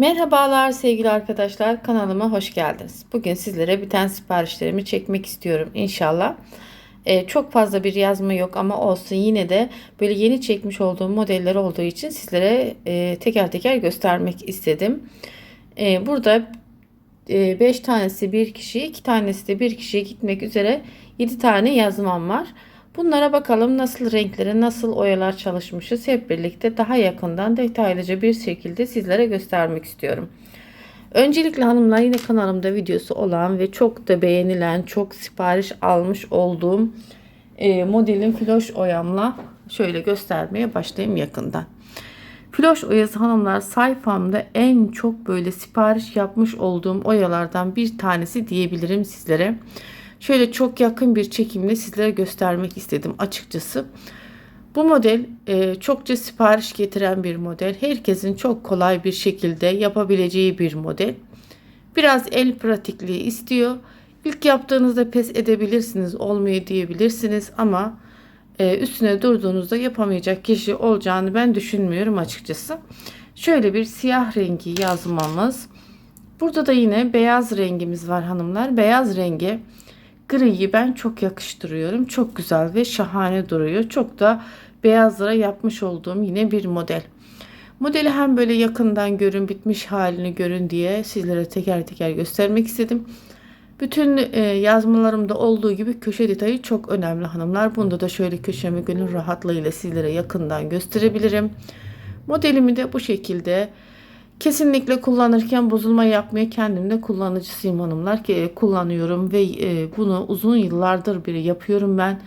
Merhabalar sevgili arkadaşlar kanalıma hoş geldiniz. Bugün sizlere biten siparişlerimi çekmek istiyorum inşallah. Ee, çok fazla bir yazma yok ama olsun yine de böyle yeni çekmiş olduğum modeller olduğu için sizlere e, teker teker göstermek istedim. Ee, burada 5 e, tanesi bir kişi 2 tanesi de bir kişiye gitmek üzere 7 tane yazmam var. Bunlara bakalım nasıl renkleri, nasıl oyalar çalışmışız hep birlikte daha yakından detaylıca bir şekilde sizlere göstermek istiyorum. Öncelikle hanımlar yine kanalımda videosu olan ve çok da beğenilen, çok sipariş almış olduğum e, modelin floş oyamla şöyle göstermeye başlayayım yakından. Floş oyası hanımlar sayfamda en çok böyle sipariş yapmış olduğum oyalardan bir tanesi diyebilirim sizlere. Şöyle çok yakın bir çekimle sizlere göstermek istedim açıkçası. Bu model e, çokça sipariş getiren bir model. Herkesin çok kolay bir şekilde yapabileceği bir model. Biraz el pratikliği istiyor. İlk yaptığınızda pes edebilirsiniz, olmuyor diyebilirsiniz ama e, üstüne durduğunuzda yapamayacak kişi olacağını ben düşünmüyorum açıkçası. Şöyle bir siyah rengi yazmamız. Burada da yine beyaz rengimiz var hanımlar. Beyaz rengi Griyi ben çok yakıştırıyorum. Çok güzel ve şahane duruyor. Çok da beyazlara yapmış olduğum yine bir model. Modeli hem böyle yakından görün, bitmiş halini görün diye sizlere teker teker göstermek istedim. Bütün e, yazmalarımda olduğu gibi köşe detayı çok önemli hanımlar. Bunda da şöyle köşemi gönül rahatlığıyla sizlere yakından gösterebilirim. Modelimi de bu şekilde Kesinlikle kullanırken bozulma yapmaya kendim de kullanıcısıyım hanımlar ki e, kullanıyorum ve e, bunu uzun yıllardır biri yapıyorum ben.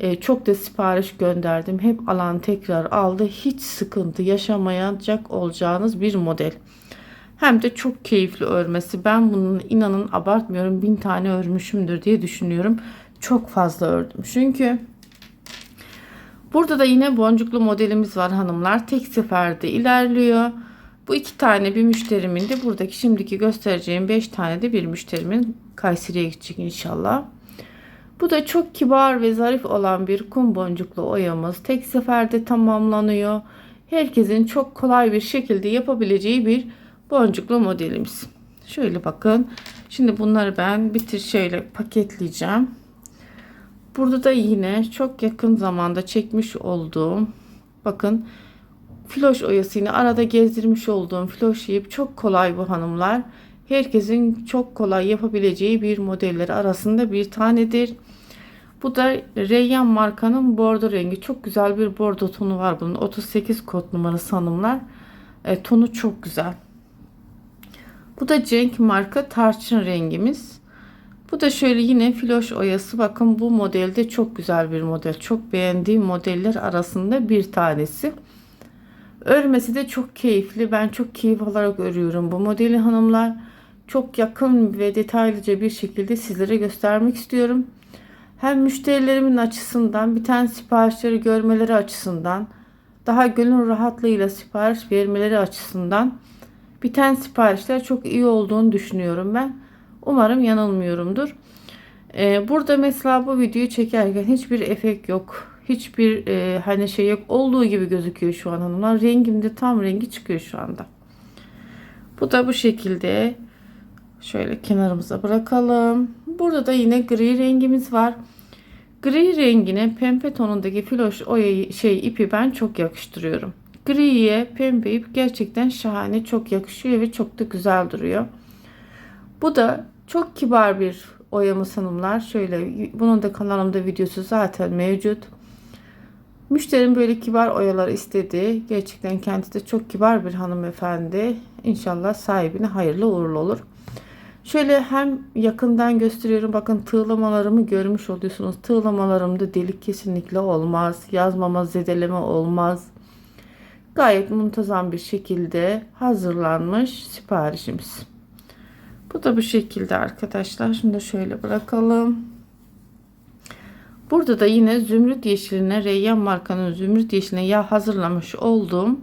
E, çok da sipariş gönderdim. Hep alan tekrar aldı. Hiç sıkıntı yaşamayacak olacağınız bir model. Hem de çok keyifli örmesi. Ben bunun inanın abartmıyorum. Bin tane örmüşümdür diye düşünüyorum. Çok fazla ördüm. Çünkü burada da yine boncuklu modelimiz var hanımlar. Tek seferde ilerliyor. Bu iki tane bir müşterimin de buradaki şimdiki göstereceğim beş tane de bir müşterimin Kayseri'ye gidecek inşallah. Bu da çok kibar ve zarif olan bir kum boncuklu oyamız. Tek seferde tamamlanıyor. Herkesin çok kolay bir şekilde yapabileceği bir boncuklu modelimiz. Şöyle bakın. Şimdi bunları ben bitir şöyle paketleyeceğim. Burada da yine çok yakın zamanda çekmiş olduğum bakın Floş oyasını arada gezdirmiş olduğum floş ip çok kolay bu hanımlar. Herkesin çok kolay yapabileceği bir modelleri arasında bir tanedir. Bu da Reyyan markanın bordo rengi. Çok güzel bir bordo tonu var bunun. 38 kod numarası hanımlar. E, tonu çok güzel. Bu da Cenk marka tarçın rengimiz. Bu da şöyle yine floş oyası. Bakın bu modelde çok güzel bir model. Çok beğendiğim modeller arasında bir tanesi. Örmesi de çok keyifli. Ben çok keyif alarak örüyorum bu modeli hanımlar. Çok yakın ve detaylıca bir şekilde sizlere göstermek istiyorum. Hem müşterilerimin açısından biten siparişleri görmeleri açısından daha gönül rahatlığıyla sipariş vermeleri açısından biten siparişler çok iyi olduğunu düşünüyorum ben. Umarım yanılmıyorumdur. Ee, burada mesela bu videoyu çekerken hiçbir efekt yok hiçbir e, hani şey yok. Olduğu gibi gözüküyor şu an hanımlar. Rengimde tam rengi çıkıyor şu anda. Bu da bu şekilde. Şöyle kenarımıza bırakalım. Burada da yine gri rengimiz var. Gri rengine pembe tonundaki floş oya şey ipi ben çok yakıştırıyorum. Griye pembe ip gerçekten şahane çok yakışıyor ve çok da güzel duruyor. Bu da çok kibar bir oyamız hanımlar. Şöyle bunun da kanalımda videosu zaten mevcut. Müşterim böyle kibar oyalar istedi. Gerçekten kendisi de çok kibar bir hanımefendi. İnşallah sahibine hayırlı uğurlu olur. Şöyle hem yakından gösteriyorum. Bakın tığlamalarımı görmüş oluyorsunuz. Tığlamalarımda delik kesinlikle olmaz. Yazmama zedeleme olmaz. Gayet muntazam bir şekilde hazırlanmış siparişimiz. Bu da bu şekilde arkadaşlar. Şimdi şöyle bırakalım. Burada da yine zümrüt yeşiline Reyyan markanın zümrüt yeşiline yağ hazırlamış olduğum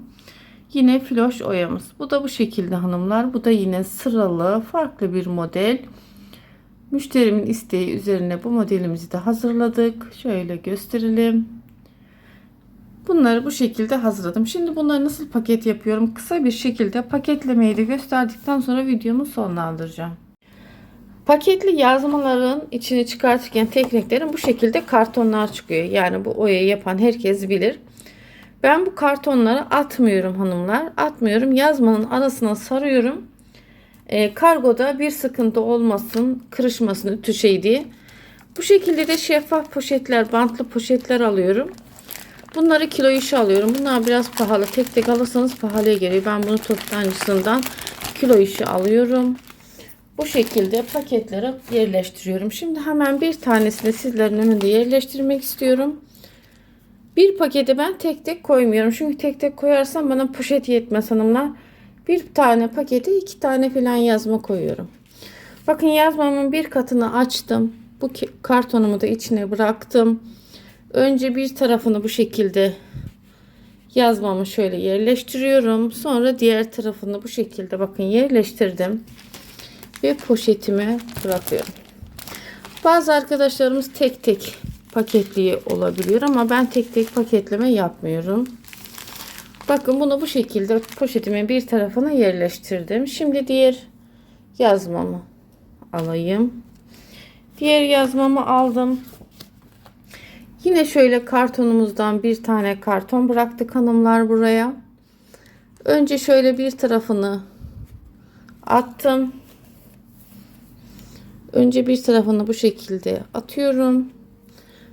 yine floş oyamız. Bu da bu şekilde hanımlar. Bu da yine sıralı farklı bir model. Müşterimin isteği üzerine bu modelimizi de hazırladık. Şöyle gösterelim. Bunları bu şekilde hazırladım. Şimdi bunları nasıl paket yapıyorum? Kısa bir şekilde paketlemeyi de gösterdikten sonra videomu sonlandıracağım. Paketli yazmaların içini çıkartırken tekniklerin bu şekilde kartonlar çıkıyor. Yani bu oyayı yapan herkes bilir. Ben bu kartonları atmıyorum hanımlar. Atmıyorum. Yazmanın arasına sarıyorum. E, kargoda bir sıkıntı olmasın, kırışmasın, ütü şey diye. Bu şekilde de şeffaf poşetler, bantlı poşetler alıyorum. Bunları kilo işi alıyorum. Bunlar biraz pahalı. Tek tek alırsanız pahalıya geliyor. Ben bunu toptancısından kilo işi alıyorum. Bu şekilde paketlere yerleştiriyorum. Şimdi hemen bir tanesini sizlerin önünde yerleştirmek istiyorum. Bir paketi ben tek tek koymuyorum. Çünkü tek tek koyarsam bana poşet yetmez hanımlar. Bir tane pakete iki tane falan yazma koyuyorum. Bakın yazmamın bir katını açtım. Bu kartonumu da içine bıraktım. Önce bir tarafını bu şekilde yazmamı şöyle yerleştiriyorum. Sonra diğer tarafını bu şekilde bakın yerleştirdim. Ve poşetime bırakıyorum. Bazı arkadaşlarımız tek tek paketliği olabiliyor ama ben tek tek paketleme yapmıyorum. Bakın bunu bu şekilde poşetimin bir tarafına yerleştirdim. Şimdi diğer yazmamı alayım. Diğer yazmamı aldım. Yine şöyle kartonumuzdan bir tane karton bıraktık hanımlar buraya. Önce şöyle bir tarafını attım. Önce bir tarafını bu şekilde atıyorum.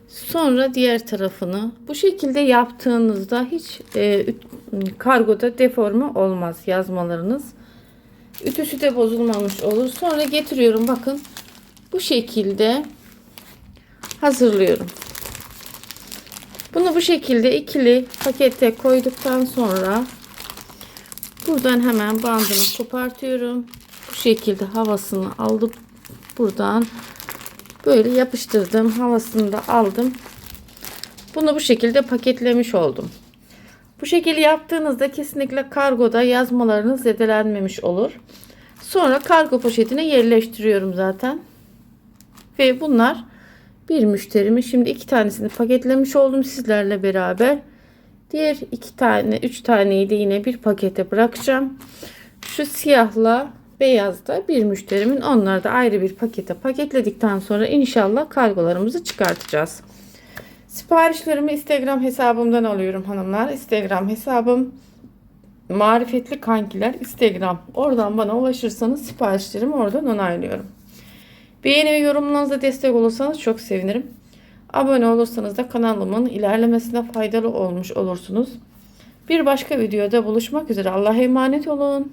Sonra diğer tarafını bu şekilde yaptığınızda hiç e, kargoda deforme olmaz yazmalarınız. Ütüsü de bozulmamış olur. Sonra getiriyorum bakın bu şekilde hazırlıyorum. Bunu bu şekilde ikili pakete koyduktan sonra buradan hemen bandını kopartıyorum. Bu şekilde havasını aldım. Buradan böyle yapıştırdım. Havasını da aldım. Bunu bu şekilde paketlemiş oldum. Bu şekilde yaptığınızda kesinlikle kargoda yazmalarınız zedelenmemiş olur. Sonra kargo poşetine yerleştiriyorum zaten. Ve bunlar bir müşterimi şimdi iki tanesini paketlemiş oldum sizlerle beraber. Diğer iki tane, üç taneyi de yine bir pakete bırakacağım. Şu siyahla beyaz da bir müşterimin onları da ayrı bir pakete paketledikten sonra inşallah kargolarımızı çıkartacağız. Siparişlerimi Instagram hesabımdan alıyorum hanımlar. Instagram hesabım Marifetli Kankiler Instagram. Oradan bana ulaşırsanız siparişlerimi oradan onaylıyorum. Beğeni ve yorumlarınızla destek olursanız çok sevinirim. Abone olursanız da kanalımın ilerlemesine faydalı olmuş olursunuz. Bir başka videoda buluşmak üzere. Allah'a emanet olun.